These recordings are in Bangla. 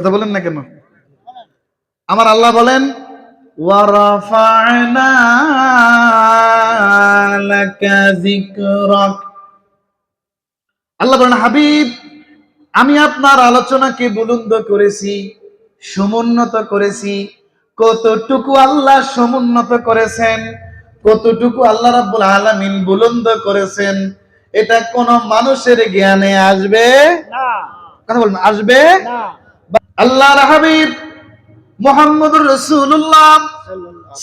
কথা বলেন না কেন? আমার আল্লাহ বলেন আল্লাহ বলেন হাবিব আমি আপনার আলোচনাকে বুলন্দ করেছি সমুন্নত করেছি। কতটুকু আল্লাহ সমুন্নত করেছেন কতটুকু আল্লাহ রাব্বুল আলামিন বুলন্দ করেছেন এটা কোন মানুষের জ্ঞানে আসবে? না। কথা বলবেন আসবে? না। আল্লাহর হাবিব মুহাম্মদুর রাসূলুল্লাহ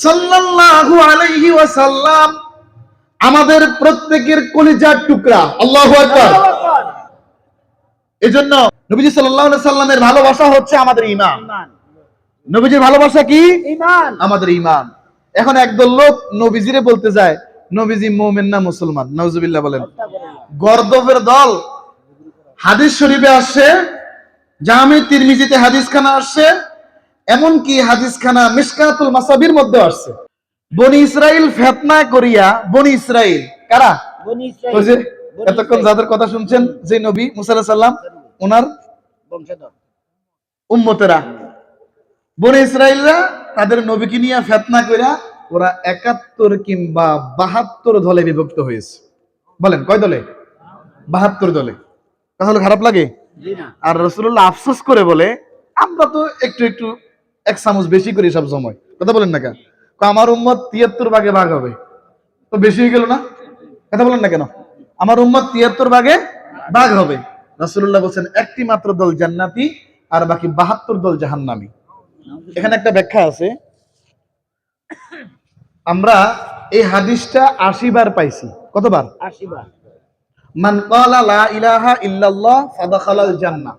সাল্লাল্লাহু আলাইহি ওয়াসাল্লাম আমাদের প্রত্যেকের কলিজার টুকরা। আল্লাহু আকবার। এজন্য নবীজি সাল্লাল্লাহু আলাইহি সাল্লামের ভালোবাসা হচ্ছে আমাদের ঈমান। ইমান নবীজির ভালোবাসা কি? ইমান আমাদের ঈমান। এখন একদল লোক নবীজিরে বলতে যায় নবীজি মুমিন না মুসলমান? নাউজুবিল্লাহ বলেন। গর্দবের দল হাদিস শরীফে আসছে জামে তিরমিজিতে হাদিস খানা আসছে এমনকি হাদিস খানা মিশকাতুল মাসাবির মধ্যে আসছে। বনি ইসরাইল ফেতনা করিয়া বনি ইসরাইল কারা? এতক্ষণ যাদের কথা শুনছেন যে নবী মুসা আলাইহিস সাল্লাম ওনার উম্মতেরা। বনে ইসরায়েলরা তাদের নবীকে নিয়ে ফেতনা কইরা ওরা একাত্তর কিংবা বাহাত্তর দলে বিভক্ত হয়েছে। বলেন কয় দলে? বাহাত্তর দলে। তাহলে খারাপ লাগে? আর রসুল্লাহ আফসোস করে বলে আমরা তো একটু একটু এক চামচ বেশি করি সব সময়। কথা বলেন না কেন? আমার উম্মত তিয়াত্তর ভাগে ভাগ হবে। তো বেশি হয়ে গেল না? কথা বলেন না কেন? আমার উম্মত তিয়াত্তর ভাগে ভাগ হবে। রাসূলুল্লাহ বলছেন একটি মাত্র দল জান্নাতি আর বাকি বাহাত্তর দল জাহান্নামী। এখানে একটা ব্যাখ্যা আছে। আমরা এই হাদিসটা আশি বার পাইছি। কতবার? আশীর্বাদ মান ক্বালা লা ইলাহা ইল্লাল্লাহ ফাদাখালাল জান্নাহ।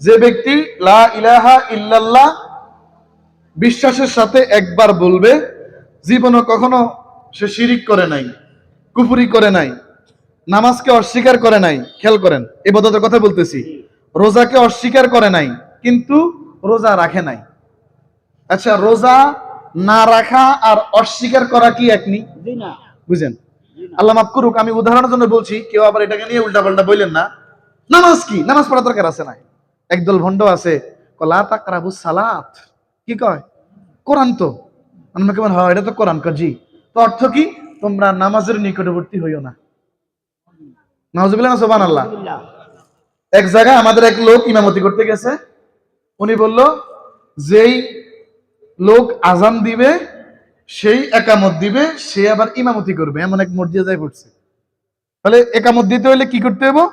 যে ব্যক্তি লা ইলাহা ইল্লাল্লাহ বিশ্বাসের সাথে একবার বলবে জীবনে কখনো সে শিরিক করে নাই কুফরি করে নাই নামাজকে অস্বীকার করে নাই খেয়াল করেন এই বদতের কথা বলতেছি রোজাকে অস্বীকার করে নাই কিন্তু রোজা রাখে নাই। আচ্ছা রোজা না রাখা আর অস্বীকার করা কি একনি বুঝেন? আল্লাহ মাফ করুক আমি উদাহরণের জন্য বলছি কেউ আবার এটাকে নিয়ে উল্টা পাল্টা বললেন না। নামাজ কি? নামাজ পড়া দরকার আছে নাই? একদল ভণ্ড আছে কলা তাকরাবু সালাত। কি কয়? কোরআন তো। আমরা কেমন হয় এটা তো কোরআন কয়, জি তো অর্থ কি? তোমরা নামাজের নিকটবর্তী হইও না। নাউজুবিল্লাহ না সুবহান আল্লাহ এক জায়গায় আমাদের এক লোক ইমামতি করতে গেছে। উনি বলল যেই লোক আজান দিবে সেই একামত দিবে, সে আবার ইমামতি করবে, এমন এক মসজিদে যাই পড়ছে। তাহলে একামত দিতে হলে কি করতে হবে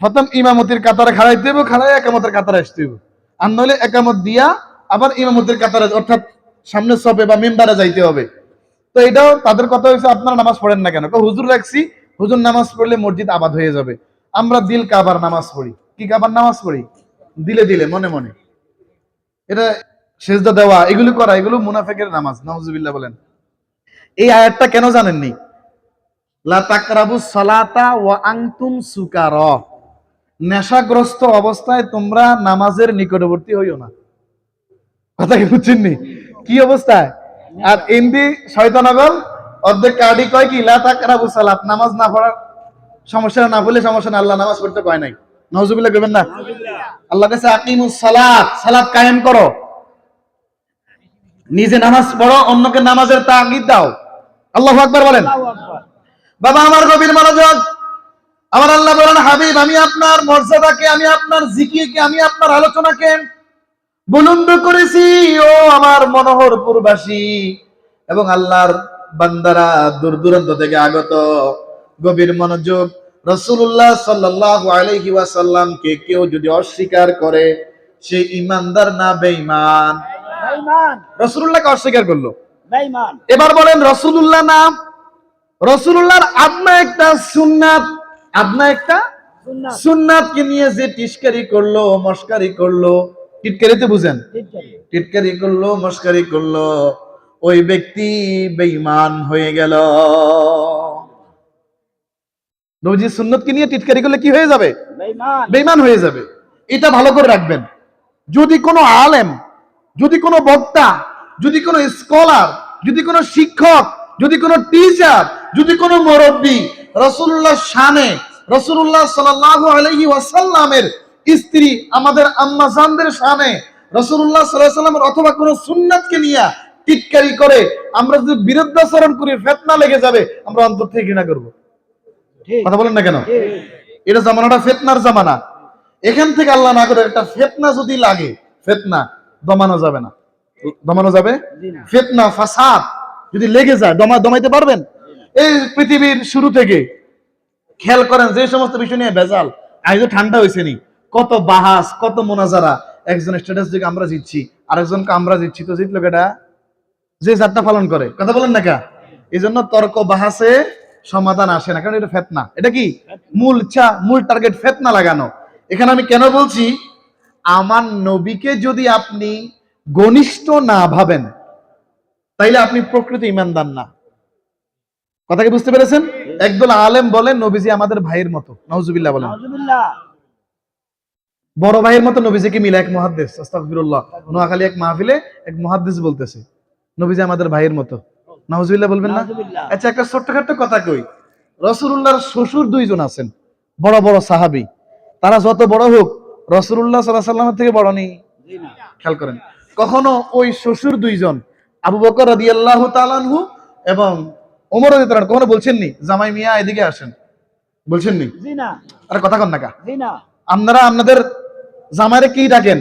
প্রথম ইমামতির কাতারে খাড়াইতে হবে খাড়াই একামতের কাতারে আসতে হবে আর নইলে একামত দিয়া আবার ইমামতির কাতারে, অর্থাৎ সামনে সবে বা মেম্বারে যাইতে হবে। তো এটাও তাদের কথা হয়েছে আপনারা নামাজ পড়েন না কেন? হুজুর রাখছি, হুজুর নামাজ পড়লে মসজিদ আবাদ হয়ে যাবে। আমরা দিল কাবার নামাজ পড়ি। কি কাবার নামাজ পড়ি? দিলে দিলে, মনে মনে। এটা সেজদা দেওয়া এগুলো করা এগুলো মুনাফেকের নামাজ নাউজুবিল্লাহ বলেন। এই আয়াতটা কেন জানেননি? নেশাগ্রস্ত অবস্থায় তোমরা নামাজের নিকটবর্তী হইও না। কথা কি বুঝছেননি? কি অবস্থায়? আর ইন্দি শয়তানগল অর্ধেক কার্ডি কয় কি লা তাকরাবু সালাত নামাজ না পড়ার সমস্যা না বলে সমস্যা না আল্লাহ নামাজ পড়তে কয় নাই। নওজুবিল্লাহ করবেন না? আল্লাহ কাছে আকিমুস সালাত সালাত কায়েম করো। নিজে নামাজ পড়ো অন্যকে নামাজের তাগিদ দাও। আল্লাহু আকবার বলেন। বাবা আমার গভীর মনোযোগ। আমার আল্লাহ বলেন হাবিব আমি আপনার মর্যাদাকে আমি আপনার জিকিরকে আমি আপনার আলোচনাকে বুলন্দ করেছি। ও আমার মনোহর পুরবাসী এবং আল্লাহর বান্দারা দূর দূরান্ত থেকে আগত গভীর মনোযোগ। রসুল্লাহ সাল্লাল্লাহু আলাইহি ওয়াসাল্লামকে কেউ যদি অস্বীকার করে সে ইমানদার না বেঈমান? রসুল্লাহকে অস্বীকার করল। এবার বলেন রসুল্লাহ নাম? রসুল্লাহর আপনা একটা সুন্নাত। আপনা একটা? সুন্নাতকে নিয়ে যে টিস্কারি করল মস্কারি করল টিটকারিতে বুঝেন? টিটকারি। করল মস্কারি করল। ওই ব্যক্তি বেঈমান হয়ে গেল। নবজি সুন্নতকে নিয়ে টিটকারি করলে কি হয়ে যাবে? বেঈমান। বেঈমান হয়ে যাবে। এটা ভালো করে রাখবেন। যদি কোনো আলেম যদি কোনো বক্তা যদি কোনো স্কলার যদি কোনো শিক্ষক যদি কোনো টিচার যদি কোনো মুরব্বী রসুল্লাহ শানে রসুল্লাহ আলাইহি ওয়াসাল্লামের স্ত্রী আমাদের আম্মা জানদের সামনে রসুল্লাহ সাল্লামের অথবা কোন সুন্নাতকে নিয়ে টিটকারি করে আমরা যদি বিরুদ্ধাচরণ করি ফেতনা লেগে যাবে আমরা অন্তর থেকে ঘৃণা করব। কথা বলেন না কেন? এটা জামানাটা ফেতনার জামানা। এখান থেকে আল্লাহ না করে একটা ফেতনা যদি লাগে ফেতনা। দমানো যাবে না। দমানো যাবে? ফেতনা, ফাসাদ যদি লেগে যায়, দমা, দমাইতে পারবেন? এই পৃথিবীর শুরু থেকে খেয়াল করেন, যে সমস্ত বিষয় নিয়ে ভেজাল, আজ ঠান্ডা হয়েছে নি, কত বাহাস, কত মোনাজারা। একজন স্ট্যাটাস দিকে আমরা জিতছি, আরেকজনকে আমরা জিতছি, তো জিতলো কেটা যে যাত্রা পালন করে। কথা বলেন না কা? এই জন্য তর্ক বাহাসে সমাধান আসে না, কারণ এটা ফেতনা। এটা কি? মূল চা, মূল টার্গেট ফেতনা লাগানো। এখানে আমি কেন বলছি? আমার নবীকে যদি আপনি ঘনিষ্ঠ না ভাবেন তাইলে আপনি প্রকৃত ইমানদার না। কথা কি বুঝতে পেরেছেন? একদল আলেম বলেন নবীজি আমাদের ভাইয়ের মতো। নওজুবিল্লাহ বলেন। বড় ভাইয়ের মতো নবীজিকে মিলে এক মহাদ্দেশ আস্তাগফিরুল্লাহ। নোয়াখালী এক মাহফিলে এক মহাদ্দেশ বলতেছে নবীজি আমাদের ভাইয়ের মতো। নওজুবিল্লাহ বলবেন না? আচ্ছা একটা ছোট্টখাট্ট কথা কই। রসুল্লাহর শ্বশুর দুইজন আছেন বড় বড় সাহাবী। তারা যত বড় হোক রসুল্লাহ সাল্লাহ সাল্লামের থেকে বড় নেই খেয়াল করেন। কখনো ওই শ্বশুর দুইজন আবু বকর রাদি আল্লাহ তালানহু এবং ওমর রাদি তালান কখনো বলছেননি জামাই মিয়া এদিকে আসেন? বলছেননি আরে কথা কন না কা। আপনারা আপনাদের জামাইরে কি ডাকেন?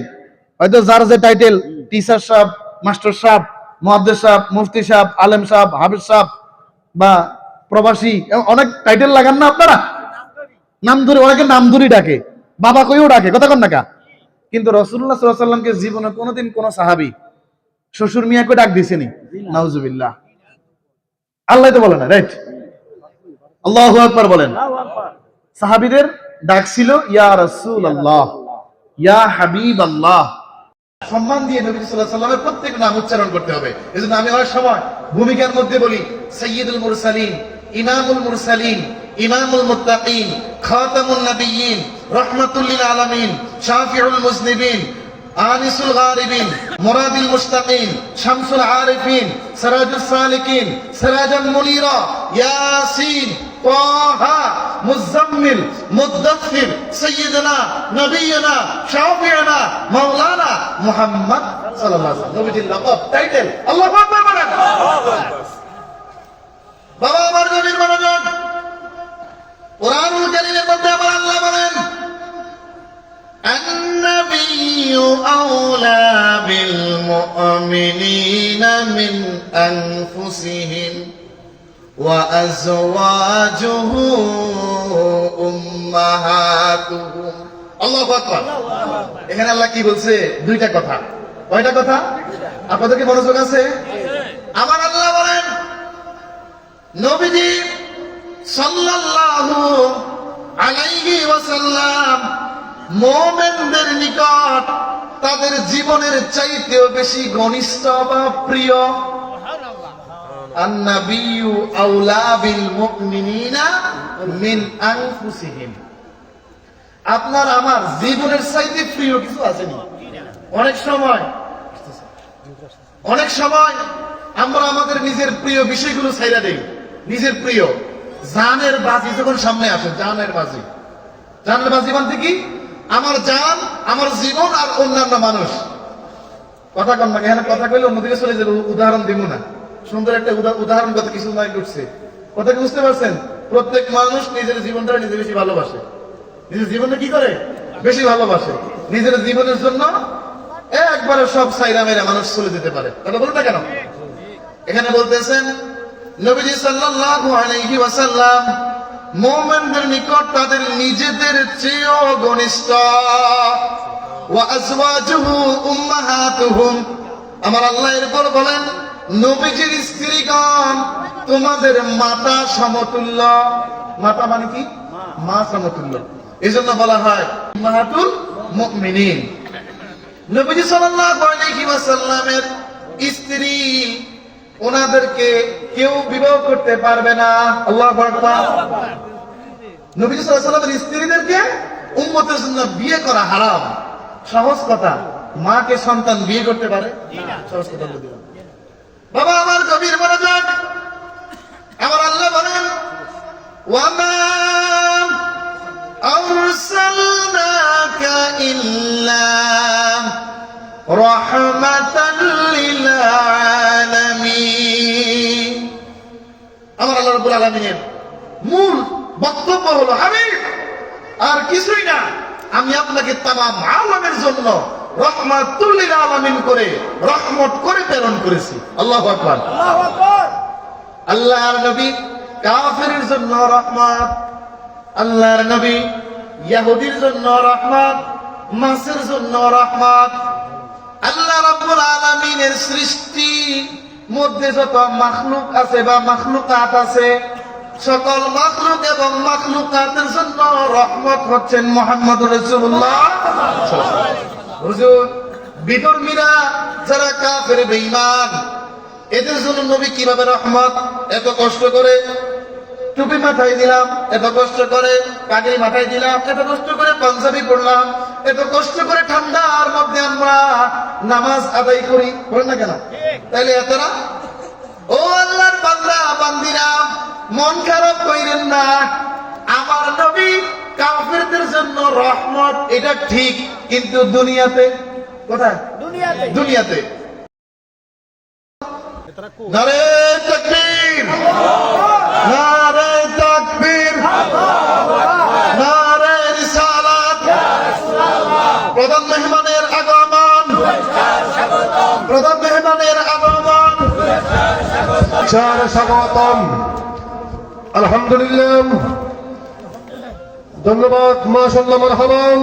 হয়তো যার যে টাইটেল টিচার সাহেব মাস্টার সাহেব মহাদ্দেশ সাহেব মুফতি সাহেব আলেম সাহেব হাফিজ সাহেব বা প্রবাসী অনেক টাইটেল লাগান না আপনারা? নাম ধরে অনেকে নাম ধরে ডাকে। বাবা কইও ডাকে, কথা কন না কা? কিন্তু রসুল্লাহ সাল্লামকে জীবনে কোনোদিন কোন সাহাবি শ্বশুর মিয়াকে ডাক দিছেনি। নাউজুবিল্লাহ। আল্লাহ তো বলে না রাইট আল্লাহ আকবার বলেন। সাহাবিদের ডাক ছিল, ইয়া রাসূল আল্লাহ ইয়া হাবিব আল্লাহ সম্মান দিয়ে নবী আলাইহি সাল্লামের প্রত্যেক নাম উচ্চারণ করতে হবে। এজন্য আমি অনেক সময় ভূমিকার মধ্যে বলি, সাইয়্যিদুল মুরসালিন, ইমামুল মুরসালিন ইমামুল মুত্তাকিন খাতামুন নাবিয়্যিন রাহমাতুল লিল আলামিন শাফিউল মুজনিবিন আনিসুল গারিবিন মুরাদিল মুশতাকিন শামসুল আরিফিন সিরাজুস সালিকিন সিরাজাম মুনিরা ইয়াসিন طه مزمل مدثر سيدنا نبينا شافعنا مولانا محمد صلى الله عليه وسلم নবীজির লকব টাইটেল আল্লাহু আকবার বলেন বাবা আমার নবীর মনোযোগ কোরআনুল কারীমের মধ্যে আমার আল্লাহ বলেন النبي أولى بالمؤمنين من أنفسهم وأزواجه أمهاتهم আল্লাহ আকবার এখানে আল্লাহ কি বলছে দুইটা কথা কয়টা কথা আপনাদের কি মনোযোগ আছে আমার আল্লাহ বলেন নবীজি সাল্লাল্লাহু আলাইহি ওয়াসাল্লাম মুমিনদের নিকট তাদের জীবনের চাইতেও বেশি ঘনিষ্ঠ বা প্রিয়। আন্নাবিয়ু আউলা বিল মুমিনিনা মিন আনফুসিহিম। আপনার আমার জীবনের চাইতে প্রিয় কিছু আসেনি অনেক সময়। অনেক সময় আমরা আমাদের নিজের প্রিয় বিষয়গুলো ছাইরা দেই। নিজের প্রিয়। জানের বাজি যখন সামনে আসে, জানের বাজি। জানের বাজি বলতে কি? আমার জান, আমার জীবন আর অন্যান্য মানুষ। কথা কন না, এখানে কথা কইলে অন্যদিকে চলে যাবে, উদাহরণ দিব না। সুন্দর একটা উদাহরণ কথা কিছু নয় ঘটছে কথা কি বুঝতে পারছেন? প্রত্যেক মানুষ নিজের জীবনটা নিজে বেশি ভালোবাসে। নিজের জীবনটা কি করে? বেশি ভালোবাসে। নিজের জীবনের জন্য একবারে সব সাইরা মেরে মানুষ চলে যেতে পারে। কথা বলতে কেন? এখানে বলতেছেন নবীজি সাল্লাল্লাহু আলাইহি ওয়াসাল্লাম মুমিনদের নিকট তাদের নিজেদের চেয়েও ঘনিষ্ঠ। ওয়া আজওয়াজুহু উম্মাহাতুহুম। আমার আল্লাহ এরপর বলেন, নবীজির স্ত্রীগণ, তোমাদের মাতা সমতুল্য। মাতা মানে কি? মা সমতুল্য। এই জন্য বলা হয় মাহাতুল মুমিনিন। নবীজি সাল্লাল্লাহু আলাইহি ওয়াসাল্লামের স্ত্রী, ওনাদেরকে কেউ বিবাহ করতে পারবে না। আল্লাহ নবী স্ত্রীদেরকে উন্মতের জন্য বিয়ে করা হারাম। সহজ কথা মাকে সন্তান বিয়ে করতে পারে? সহজ কথা বাবা আমার গভীর মারা যাক আমার আল্লাহ বলেন ওয়ামা আরসালনাকা রাব্বুল আলামিনের মূল বক্তব্য হলো হাবিব আর কিছুই না আমি আপনাকে তামাম আলমের জন্য রহমাতুল্লিল আলামিন করে রহমত করে প্রেরণ করেছি। আল্লাহু আকবার। আল্লাহু আকবার। আল্লাহর নবী কাফেরের জন্য রহমত আল্লাহর নবী ইহুদির জন্য রহমত মাসের জন্য রহমত। আল্লাহ রাব্বুল আলামিনের সৃষ্টি মধ্যে যত মাখলুক আছে বা মাখলুকাত আছে, সকল মাখলুক এবং মাখলুকাতের জন্য রহমত হচ্ছেন মোহাম্মদ রাসূলুল্লাহ হুজুর, বিধর্মীরা যারা কাফের, বেঈমান, এদের জন্য নবী কীভাবে রহমত? এত কষ্ট করে টুপি মাথায় দিলাম, এত কষ্ট করে পাগড়ি মাথায় দিলাম, এত কষ্ট করে পাঞ্জাবি পড়লাম এত কষ্ট করে মধ্যে আমরা নামাজ আদায় করি করেন না কেন? তাইলে এতরা? ও আল্লাহর বান্দা বান্দিরা মন খারাপ কইরেন না। আমার নবী কাফেরদের জন্য রহমত এটা ঠিক কিন্তু দুনিয়াতে কোথায়? দুনিয়াতে। দুনিয়াতে। চার স্বাগতম আলহামদুলিল্লাহ ধন্যবাদ মাশাল্লাহ মারহাবান